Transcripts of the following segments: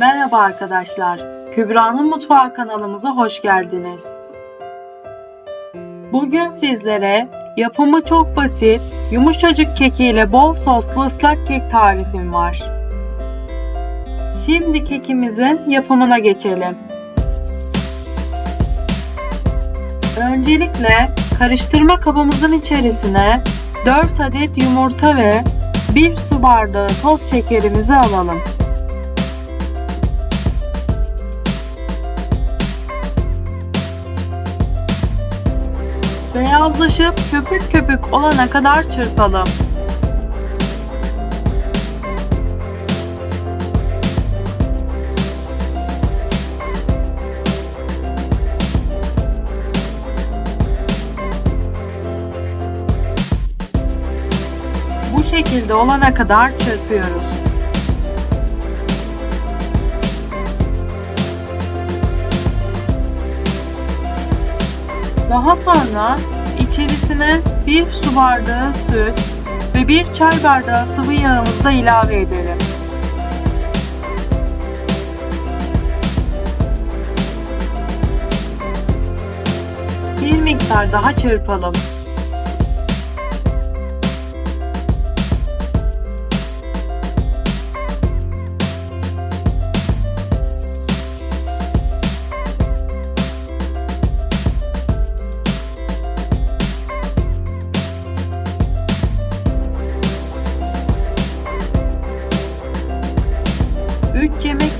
Merhaba arkadaşlar. Kübra'nın Mutfağı kanalımıza hoş geldiniz. Bugün sizlere yapımı çok basit, yumuşacık kekiyle bol soslu ıslak kek tarifim var. Şimdi kekimizin yapımına geçelim. Öncelikle karıştırma kabımızın içerisine 4 adet yumurta ve 1 su bardağı toz şekerimizi alalım. Beyazlaşıp köpük köpük olana kadar çırpalım. Bu şekilde olana kadar çırpıyoruz. Daha sonra içerisine bir su bardağı süt ve bir çay bardağı sıvı yağımızı da ilave edelim. Bir miktar daha çırpalım.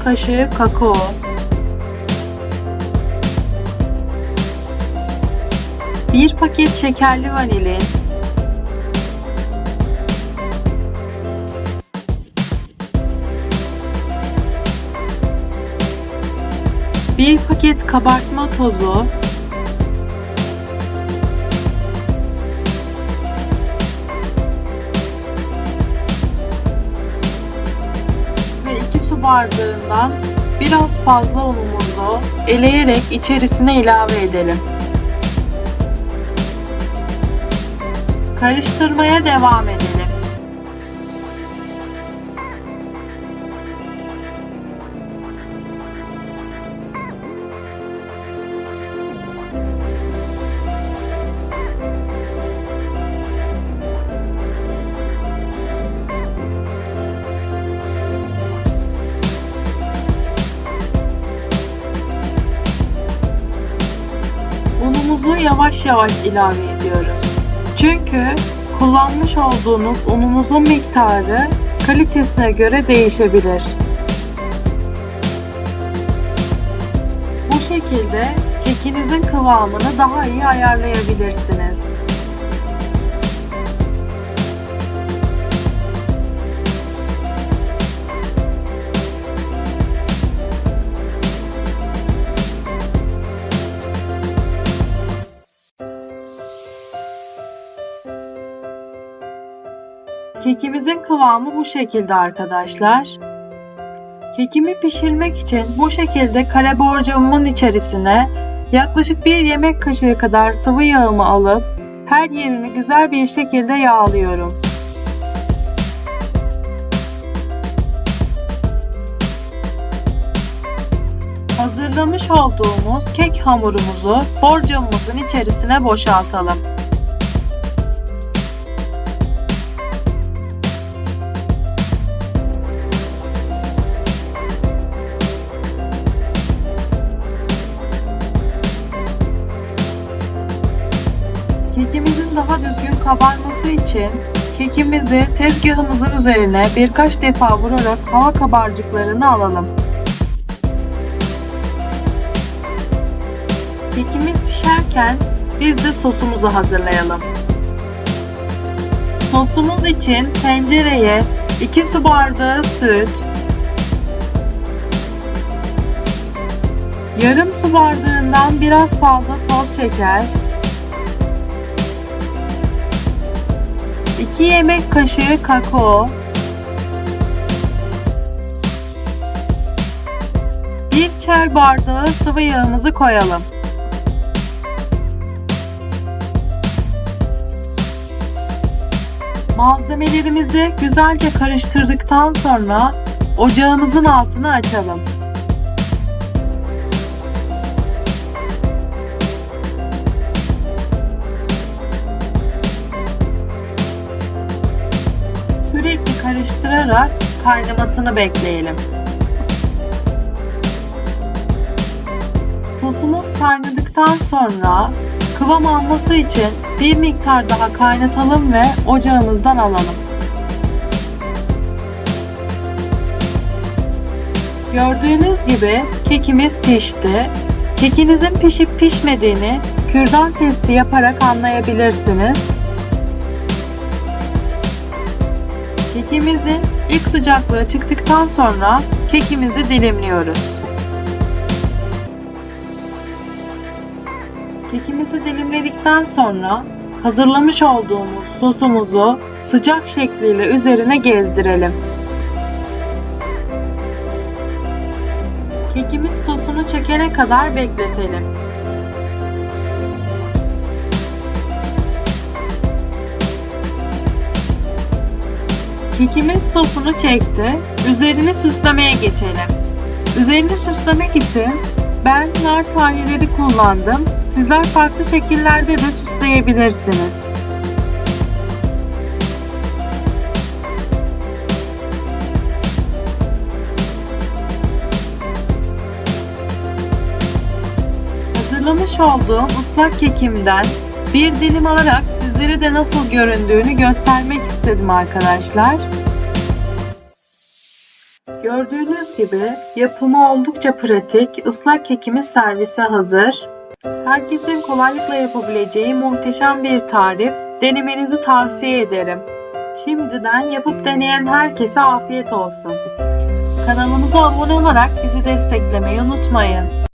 Yemek kaşığı kakao, bir paket şekerli vanilin, bir paket kabartma tozu, 2 su bardağından biraz fazla unumuzu eleyerek içerisine ilave edelim. Karıştırmaya devam edelim. Yavaş yavaş ilave ediyoruz. Çünkü kullanmış olduğunuz unumuzun miktarı kalitesine göre değişebilir. Bu şekilde kekinizin kıvamını daha iyi ayarlayabilirsiniz. Kekimizin kıvamı bu şekilde arkadaşlar. Kekimi pişirmek için bu şekilde kare borcamımın içerisine yaklaşık bir yemek kaşığı kadar sıvı yağımı alıp her yerini güzel bir şekilde yağlıyorum. Hazırlamış olduğumuz kek hamurumuzu borcamımızın içerisine boşaltalım. Düzgün kabarması için kekimizi tezgahımızın üzerine birkaç defa vurarak hava kabarcıklarını alalım. Kekimiz pişerken biz de sosumuzu hazırlayalım. Sosumuz için tencereye 2 su bardağı süt, yarım su bardağından biraz fazla toz şeker, 2 yemek kaşığı kakao, 1 çay bardağı sıvı yağımızı koyalım. Malzemelerimizi güzelce karıştırdıktan sonra ocağımızın altını açalım. Karıştırarak kaynamasını bekleyelim. Sosumuz kaynadıktan sonra kıvam alması için bir miktar daha kaynatalım ve ocağımızdan alalım. Gördüğünüz gibi kekimiz pişti. Kekinizin pişip pişmediğini kürdan testi yaparak anlayabilirsiniz. Kekimizin ilk sıcaklığı çıktıktan sonra kekimizi dilimliyoruz. Kekimizi dilimledikten sonra hazırlamış olduğumuz sosumuzu sıcak şekliyle üzerine gezdirelim. Kekimiz sosunu çekene kadar bekletelim. Kekimiz sosunu çekti. Üzerini süslemeye geçelim. Üzerini süslemek için ben nar taneleri kullandım. Sizler farklı şekillerde de süsleyebilirsiniz. Hazırlamış olduğum ıslak kekimden bir dilim alarak sizlere de nasıl göründüğünü göstermek istedim arkadaşlar. Gördüğünüz gibi yapımı oldukça pratik, ıslak kekimiz servise hazır. Herkesin kolaylıkla yapabileceği muhteşem bir tarif. Denemenizi tavsiye ederim. Şimdiden yapıp deneyen herkese afiyet olsun. Kanalımıza abone olarak bizi desteklemeyi unutmayın.